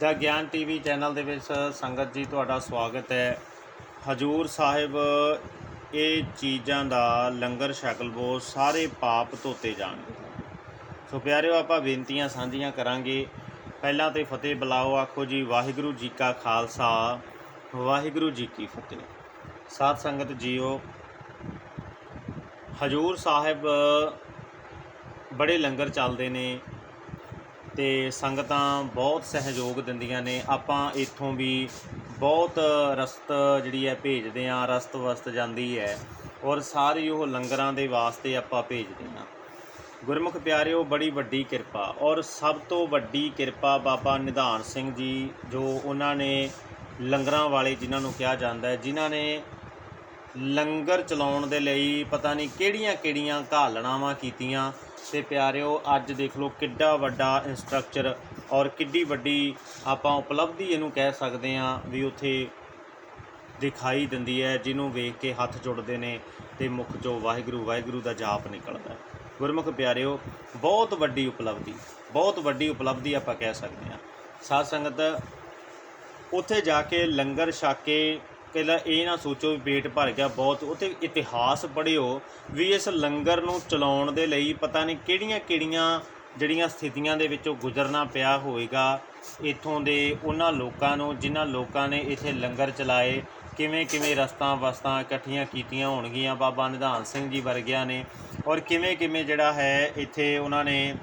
ਦਾ ਗਿਆਨ TV channel ਦੇ ਵਿੱਚ ਸੰਗਤ ਜੀ, ਤੁਹਾਡਾ ਸਵਾਗਤ ਹੈ। ਹਜੂਰ ਸਾਹਿਬ, ਇਹ ਚੀਜ਼ਾਂ ਦਾ ਲੰਗਰ ਸ਼ਕਲ ਲਵੋ ਸਾਰੇ ਪਾਪ ਧੋਤੇ ਜਾਣਗੇ। ਸੋ ਪਿਆਰਿਓ, ਆਪਾਂ ਬੇਨਤੀਆਂ ਸਾਂਝੀਆਂ ਕਰਾਂਗੇ। ਪਹਿਲਾਂ ਤੇ ਫਤਿਹ ਬੁਲਾਓ, ਆਖੋ ਜੀ, ਵਾਹਿਗੁਰੂ ਜੀ ਕਾ ਖਾਲਸਾ, ਵਾਹਿਗੁਰੂ ਜੀ ਕੀ ਫਤਿਹ। ਸਾਧ ਸੰਗਤ ਜੀਓ, ਹਜੂਰ ਸਾਹਿਬ, ਬੜੇ ਲੰਗਰ ਚੱਲਦੇ ਨੇ। ਤੇ ਸੰਗਤਾਂ ਬਹੁਤ ਸਹਿਯੋਗ ਦਿੰਦੀਆਂ ਨੇ। ਆਪਾਂ ਇੱਥੋਂ ਵੀ ਬਹੁਤ ਰਸਤ ਜਿਹੜੀ ਹੈ ਭੇਜਦੇ ਆ ਰਸਤ ਵਸਤ ਜਾਂਦੀ ਹੈ ਔਰ ਸਾਰੀ ਉਹ ਲੰਗਰਾਂ ਦੇ ਵਾਸਤੇ ਆਪਾਂ ਭੇਜਦੇ ਆ ਗੁਰਮੁਖ ਪਿਆਰਿਓ, ਬੜੀ ਵੱਡੀ ਕਿਰਪਾ ਔਰ ਸਭ ਤੋਂ ਵੱਡੀ ਕਿਰਪਾ ਬਾਬਾ ਨਿਧਾਨ ਸਿੰਘ ਜੀ, ਜੋ ਉਹਨਾਂ ਨੇ ਲੰਗਰਾਂ ਵਾਲੇ ਜਿਨ੍ਹਾਂ ਨੂੰ ਕਿਹਾ ਜਾਂਦਾ ਹੈ, ਜਿਨ੍ਹਾਂ ਨੇ ਲੰਗਰ ਚਲਾਉਣ ਦੇ ਲਈ ਪਤਾ ਨਹੀਂ ਕਿਹੜੀਆਂ ਕਿਹੜੀਆਂ ਘਾਲਣਾਵਾਂ ਕੀਤੀਆਂ ਤੇ ਪਿਆਰਿਓ, ਅੱਜ ਦੇਖ ਲਓ ਕਿੱਡਾ ਵੱਡਾ ਇਨਸਟਰਕਚਰ ਔਰ ਕਿੱਡੀ ਵੱਡੀ ਆਪਾਂ ਉਪਲਬਧੀ ਇਹਨੂੰ ਕਹਿ ਸਕਦੇ ਹਾਂ ਵੀ ਉੱਥੇ ਦਿਖਾਈ ਦਿੰਦੀ ਹੈ, ਜਿਹਨੂੰ ਵੇਖ ਕੇ ਹੱਥ ਜੁੜਦੇ ਨੇ ਤੇ ਮੁਖ ਜੋ ਵਾਹਿਗੁਰੂ ਵਾਹਿਗੁਰੂ ਦਾ ਜਾਪ ਨਿਕਲਦਾ ਹੈ। ਗੁਰਮੁਖ ਪਿਆਰਿਓ, ਬਹੁਤ ਵੱਡੀ ਉਪਲਬਧੀ, ਬਹੁਤ ਵੱਡੀ ਉਪਲਬਧੀ ਆਪਾਂ ਕਹਿ ਸਕਦੇ ਹਾਂ। ਸਾਧ ਸੰਗਤ, ਉੱਥੇ ਜਾ ਕੇ ਲੰਗਰ ਛਕ ਕੇ ਪਹਿਲਾਂ ਇਹ ਨਾ ਸੋਚੋ ਵੀ ਪੇਟ ਭਰ ਗਿਆ ਬਹੁਤ, ਉੱਥੇ ਇਤਿਹਾਸ ਪੜ੍ਹਿਓ ਵੀ ਇਸ ਲੰਗਰ ਨੂੰ ਚਲਾਉਣ ਦੇ ਲਈ ਪਤਾ ਨਹੀਂ ਕਿਹੜੀਆਂ ਕਿਹੜੀਆਂ ਜਿਹੜੀਆਂ ਸਥਿਤੀਆਂ ਦੇ ਵਿੱਚੋਂ ਗੁਜ਼ਰਨਾ ਪਿਆ ਹੋਵੇਗਾ। ਇੱਥੋਂ ਦੇ ਉਹਨਾਂ ਲੋਕਾਂ ਨੂੰ, ਜਿਨ੍ਹਾਂ ਲੋਕਾਂ ਨੇ ਇੱਥੇ ਲੰਗਰ ਚਲਾਏ, ਕਿਵੇਂ ਕਿਵੇਂ ਰਸਤਾਂ ਵਸਤਾਂ ਇਕੱਠੀਆਂ ਕੀਤੀਆਂ ਹੋਣਗੀਆਂ, ਬਾਬਾ ਨਿਧਾਨ ਸਿੰਘ ਜੀ ਵਰਗਿਆਂ ਨੇ। ਔਰ ਕਿਵੇਂ ਕਿਵੇਂ ਜਿਹੜਾ ਹੈ ਇੱਥੇ ਉਹਨਾਂ ਨੇ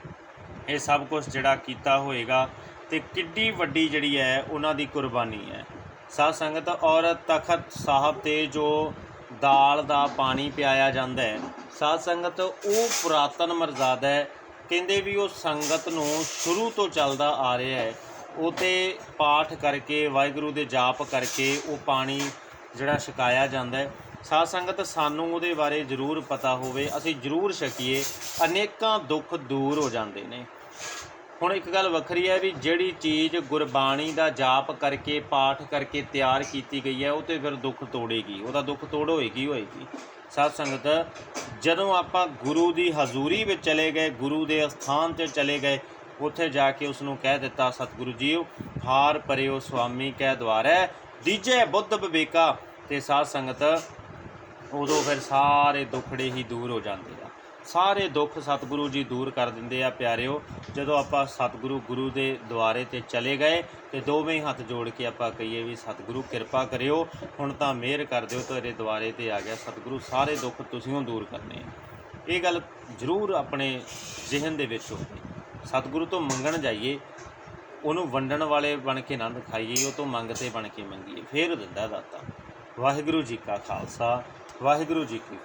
ਇਹ ਸਭ ਕੁਝ ਜਿਹੜਾ ਕੀਤਾ ਹੋਏਗਾ ਤੇ ਕਿੱਡੀ ਵੱਡੀ ਜਿਹੜੀ ਹੈ ਉਹਨਾਂ ਦੀ ਕੁਰਬਾਨੀ ਹੈ। ਸਾਧ ਸੰਗਤ ਔਰ ਤਖਤ ਸਾਹਿਬ ਤੇ ਜੋ ਦਾਲ ਦਾ ਪਾਣੀ ਪਿਆਇਆ ਜਾਂਦਾ ਹੈ, ਸਾਧ ਸੰਗਤ ਉਹ ਪੁਰਾਤਨ ਮਰਜ਼ਾਦਾ ਹੈ, ਕਹਿੰਦੇ ਵੀ ਉਹ ਸੰਗਤ ਨੂੰ ਸ਼ੁਰੂ ਤੋਂ ਚੱਲਦਾ ਆ ਰਿਹਾ ਹੈ। ਉਹ ਤੇ ਪਾਠ ਕਰਕੇ, ਵਾਹਿਗੁਰੂ ਦੇ ਜਾਪ ਕਰਕੇ ਉਹ ਪਾਣੀ ਜਿਹੜਾ ਛਕਾਇਆ ਜਾਂਦਾ ਹੈ। ਸਾਧ ਸੰਗਤ ਸਾਨੂੰ ਉਹਦੇ ਬਾਰੇ ਜ਼ਰੂਰ ਪਤਾ ਹੋਵੇ, ਅਸੀਂ ਜ਼ਰੂਰ ਛਕੀਏ, ਅਨੇਕਾਂ ਦੁੱਖ ਦੂਰ ਹੋ ਜਾਂਦੇ ਨੇ। ਹੁਣ ਇੱਕ ਗੱਲ ਵੱਖਰੀ ਹੈ ਵੀ ਜਿਹੜੀ ਚੀਜ਼ ਗੁਰਬਾਣੀ ਦਾ ਜਾਪ ਕਰਕੇ, ਪਾਠ ਕਰਕੇ ਤਿਆਰ ਕੀਤੀ ਗਈ ਹੈ, ਉਹ ਤੇ ਫਿਰ ਦੁੱਖ ਤੋੜੇਗੀ। ਉਹਦਾ ਦੁੱਖ ਤੋੜ ਹੋਏਗੀ ਹੋਏਗੀ। ਸਾਧ ਸੰਗਤ, ਜਦੋਂ ਆਪਾਂ ਗੁਰੂ ਦੀ ਹਜ਼ੂਰੀ ਵਿੱਚ ਚਲੇ ਗਏ, ਗੁਰੂ ਦੇ ਅਸਥਾਨ ਤੇ ਚਲੇ ਗਏ, ਉੱਥੇ ਜਾ ਕੇ ਉਸ ਨੂੰ ਕਹਿ ਦਿੱਤਾ, ਸਤਿਗੁਰੂ ਜੀਓ, ਹਾਰ ਪਰਿਓ ਸੁਆਮੀ ਕਹਿ ਦਵਾਰੈ, ਦੀਜੇ ਬੁੱਧ ਵਿਵੇਕਾ ਤੇ ਸਾਧ ਸੰਗਤ, ਉਦੋਂ ਫਿਰ ਸਾਰੇ ਦੁੱਖੜੇ ਹੀ ਦੂਰ ਹੋ ਜਾਂਦੇ ਆ। ਸਾਰੇ ਦੁੱਖ ਸਤਿਗੁਰੂ ਜੀ ਦੂਰ ਕਰ ਦਿੰਦੇ ਆ ਪਿਆਰਿਓ। ਜਦੋਂ ਆਪਾਂ ਸਤਿਗੁਰੂ ਗੁਰੂ ਦੇ ਦੁਆਰੇ ਤੇ ਚਲੇ ਗਏ ਤੇ ਦੋਵੇਂ ਹੱਥ ਜੋੜ ਕੇ ਆਪਾਂ ਕਹੀਏ ਵੀ ਸਤਿਗੁਰੂ ਕਿਰਪਾ ਕਰਿਓ, ਹੁਣ ਤਾਂ ਮਿਹਰ ਕਰ ਦਿਓ ਤੇਰੇ ਦੁਆਰੇ ਤੇ ਆ ਗਿਆ ਸਤਿਗੁਰੂ, ਸਾਰੇ ਦੁੱਖ ਤੁਸੀਂਓ ਦੂਰ ਕਰਨੇ ਇਹ ਗੱਲ ਜ਼ਰੂਰ ਆਪਣੇ ਜ਼ਿਹਨ ਦੇ ਵਿੱਚ ਹੋਵੇ। ਸਤਿਗੁਰੂ ਤੋਂ ਮੰਗਣ ਜਾਈਏ, ਉਹਨੂੰ ਵੰਡਣ ਵਾਲੇ ਬਣ ਕੇ ਨਾ ਦਿਖਾਈਏ, ਉਹ ਤੋਂ ਮੰਗਤੇ ਬਣ ਕੇ ਮੰਗੀਏ, ਫੇਰ ਦਿੰਦਾ ਦਾਤਾ। ਵਾਹਿਗੁਰੂ ਜੀ ਕਾ ਖਾਲਸਾ, ਵਾਹਿਗੁਰੂ ਜੀ ਕੀ